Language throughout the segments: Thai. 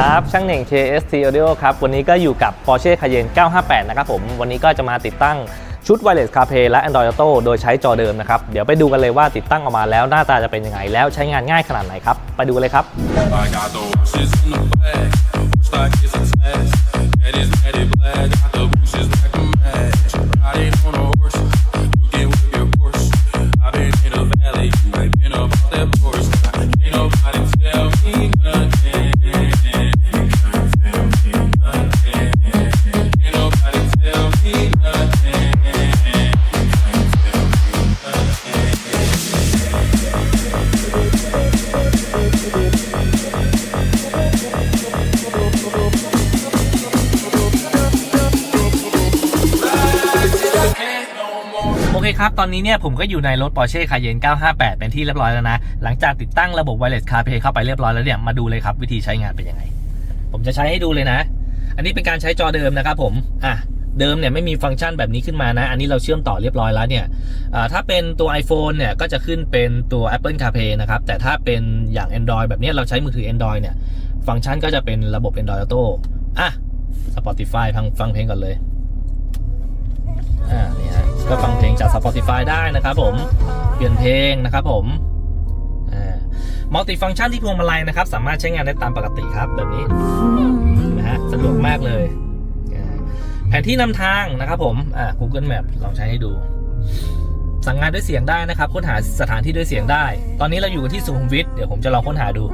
ครับช่างเหน่ง KST Audio ครับ วันนี้ก็อยู่กับ Porsche Cayenne 958 นะครับผม วันนี้ก็จะมาติดตั้งชุด Wireless CarPlay และ Android Auto โดยใช้จอเดิมนะครับ เดี๋ยวไปดูกันเลยว่าติดตั้งออกมาแล้วหน้าตาจะเป็นยังไง แล้วใช้งานง่ายขนาดไหนครับ ไปดูกันเลยครับ เคครับ ตอนนี้เนี่ยผมก็อยู่ในรถ Porsche Cayenne 958 เป็นที่เรียบร้อยแล้วนะ หลังจากติดตั้งระบบ Wireless CarPlay เข้าไปเรียบร้อยแล้วเนี่ย มาดูเลยครับวิธีใช้งานเป็นยังไง ผมจะใช้ให้ดูเลยนะ อันนี้เป็นการใช้จอเดิมนะครับผมอะเดิมเนี่ยไม่มีฟังก์ชันแบบนี้ขึ้นมานะ อันนี้เราเชื่อมต่อเรียบร้อยแล้วเนี่ยถ้าเป็นตัว iPhone เนี่ยก็จะขึ้นเป็นตัว Apple CarPlay นะครับ แต่ถ้าเป็นอย่าง Android แบบนี้เราใช้มือถือ Android เนี่ย ฟังก์ชันก็จะเป็นระบบ Android Auto อะ Spotify ฟังฟังเพลงก่อนเลยอ่านี่ฮะ ก็ฟังเพลงจาก Spotify ได้นะครับผม เปลี่ยนเพลงนะครับผมมัลติฟังก์ชันที่พวงมาลัยนะครับ สามารถใช้งานได้ตามปกติครับแบบนี้นะฮะสะดวกมากเลยแผนที่นำทางนะครับผมอ่า Google Map ลองใช้ให้ดู สั่งงานด้วยเสียงได้นะครับ ค้นหาสถานที่ด้วยเสียงได้ ตอนนี้เราอยู่กันที่สุขุมวิทเดี๋ยวผมจะลองค้นหาดู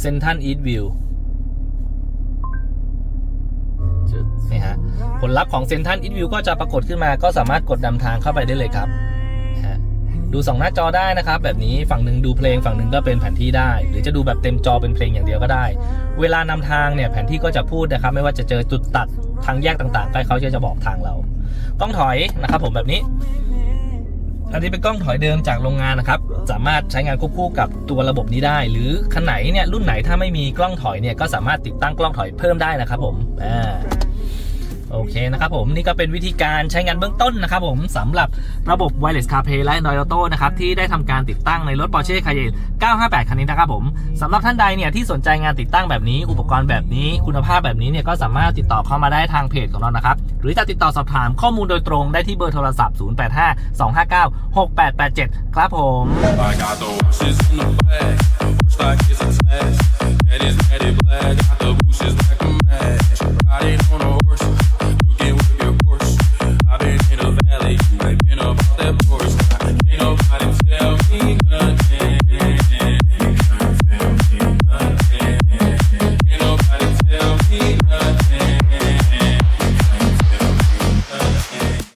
เซนทันอีทวิว นี่ฮะผลลัพธ์ของเซนทันอินวิวก็จะปรากฏขึ้นมา ก็สามารถกดนำทางเข้าไปได้เลยครับนะฮะดูสองหน้าจอได้นะครับ แบบนี้ฝั่งหนึ่งดูเพลงฝั่งหนึ่งก็เป็นแผนที่ได้ หรือจะดูแบบเต็มจอเป็นเพลงอย่างเดียวก็ได้ เวลานำทางเนี่ยแผนที่ก็จะพูดนะครับ ไม่ว่าจะเจอจุดตัดทางแยกต่างๆก็เขาจะจะบอกทางเรา กล้องถอยนะครับ ผมแบบนี้ อันนี้เป็นกล้องถอยเดิมจากโรงงานนะครับ สามารถใช้งานควบคู่กับตัวระบบนี้ได้ หรือคันไหนเนี่ยรุ่นไหนถ้าไม่มีกล้องถอยเนี่ยก็สามารถติดตั้งกล้องถอยเพิ่มได้นะครับ ผมอ่า โอเคนะครับผมนี่ก็เป็นวิธีการใช้งานเบื้องต้นนะครับผมสำหรับระบบ Wireless CarPlay และ Android Auto นะครับที่ได้ทำการติดตั้งในรถ Porsche Cayenne 958 คันนี้นะครับผมสำหรับท่านใดเนี่ยที่สนใจงานติดตั้งแบบนี้ อุปกรณ์แบบนี้คุณภาพแบบนี้เนี่ยก็สามารถติดต่อเข้ามาได้ทางเพจของเรานะครับหรือจะติดต่อสอบถามข้อมูลโดยตรงได้ที่เบอร์โทรศัพท์ 0852596887 ครับผม